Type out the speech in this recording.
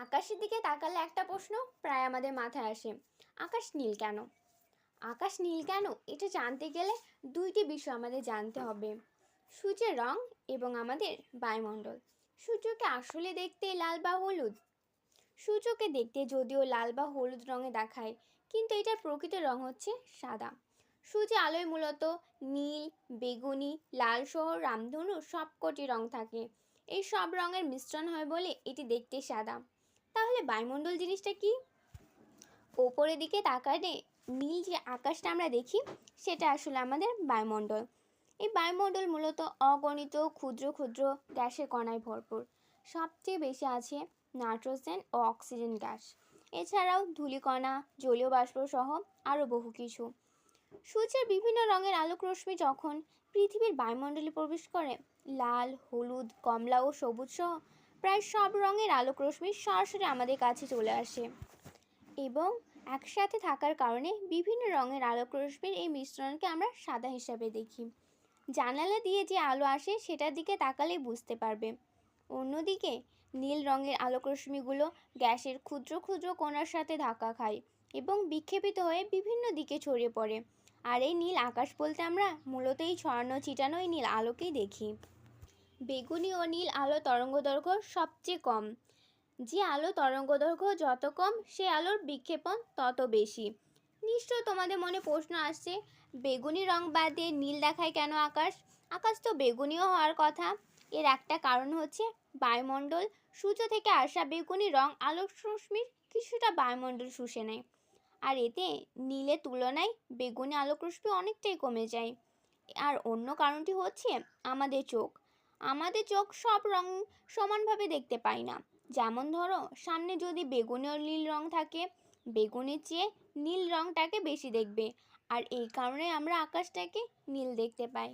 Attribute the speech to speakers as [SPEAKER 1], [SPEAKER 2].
[SPEAKER 1] আকাশের দিকে তাকালে একটা প্রশ্ন প্রায় আমাদের মাথায় আসে, আকাশ নীল কেন? আকাশ নীল কেন? এটা জানতে গেলে দুইটি বিষয় আমাদের জানতে হবে। সূর্যের রং এবং আমাদের বায়ুমণ্ডল। সূর্যকে আসলে দেখতে লাল বা হলুদ? সূর্যকে দেখতে যদিও লাল বা হলুদ রঙে দেখায়, কিন্তু এটার প্রকৃত রং হচ্ছে সাদা। সূর্যের আলোয় মূলত নীল, বেগুনি, লাল সহ রামধনু সবকটি রং থাকে। এই সব রঙের মিশ্রণ হয় বলে এটি দেখতে সাদা। তাহলে বায়ুমণ্ডল জিনিসটা কি? ওপরের দিকে তাকালে নীল যে আকাশটা আমরা দেখি, সেটা আসলে আমাদের বায়ুমণ্ডল। এই বায়ুমণ্ডল মূলত অগণিত ক্ষুদ্র ক্ষুদ্র গ্যাসের কণায় ভরপুর। সবচেয়ে বেশি আছে নাইট্রোজেন ও অক্সিজেন গ্যাস। এছাড়াও ধূলিকণা, জলীয় বাষ্প সহ আরও বহু কিছু। সূর্যের বিভিন্ন রঙের আলোক রশ্মি যখন পৃথিবীর বায়ুমণ্ডলে প্রবেশ করে, লাল, হলুদ, কমলা ও সবুজ সহ প্রায় সব রঙের আলোক রশ্মি সরাসরি আমাদের কাছে চলে আসে। এবং একসাথে থাকার কারণে বিভিন্ন রঙের আলোক রশ্মির এই মিশ্রণকে আমরা সাদা হিসাবে দেখি। জানালা দিয়ে যে আলো আসে সেটার দিকে তাকালে বুঝতে পারবে। অন্যদিকে নীল রঙের আলোক রশ্মিগুলো গ্যাসের ক্ষুদ্র ক্ষুদ্র কণার সাথে ধাক্কা খায় এবং বিক্ষেপিত হয়ে বিভিন্ন দিকে ছড়িয়ে পড়ে। আর এই নীল আকাশ বলতে আমরা মূলত এই ছড়ানো ছিটানো এই নীল আলোকেই দেখি। বেগুনি ও নীল আলো তরঙ্গদৈর্ঘ্য সবচেয়ে কম। যে আলো তরঙ্গদৈর্ঘ্য যত কম, সে আলোর বিক্ষেপণ তত বেশি। নিশ্চয় তোমাদের মনে প্রশ্ন আসছে, বেগুনি রং বাদ নীল দেখায় কেন আকাশ? আকাশ তো বেগুনিও হওয়ার কথা। এর একটা কারণ হচ্ছে বায়ুমণ্ডল। সূর্য থেকে আসা বেগুনি রং আলোক রশ্মির কিছুটা বায়ুমণ্ডল শুষে নেয়। আর এতে নীলের তুলনায় বেগুনি আলোক রশ্মি অনেকটাই কমে যায়। আর অন্য কারণটি হচ্ছে আমাদের চোখ। আমাদের চোখ সব রং সমানভাবে দেখতে পাই না। যেমন ধরো, সামনে যদি বেগুনি ও নীল রং থাকে, বেগুনের চেয়ে নীল রংটাকে বেশি দেখবে। আর এই কারণে আমরা আকাশটাকে নীল দেখতে পাই।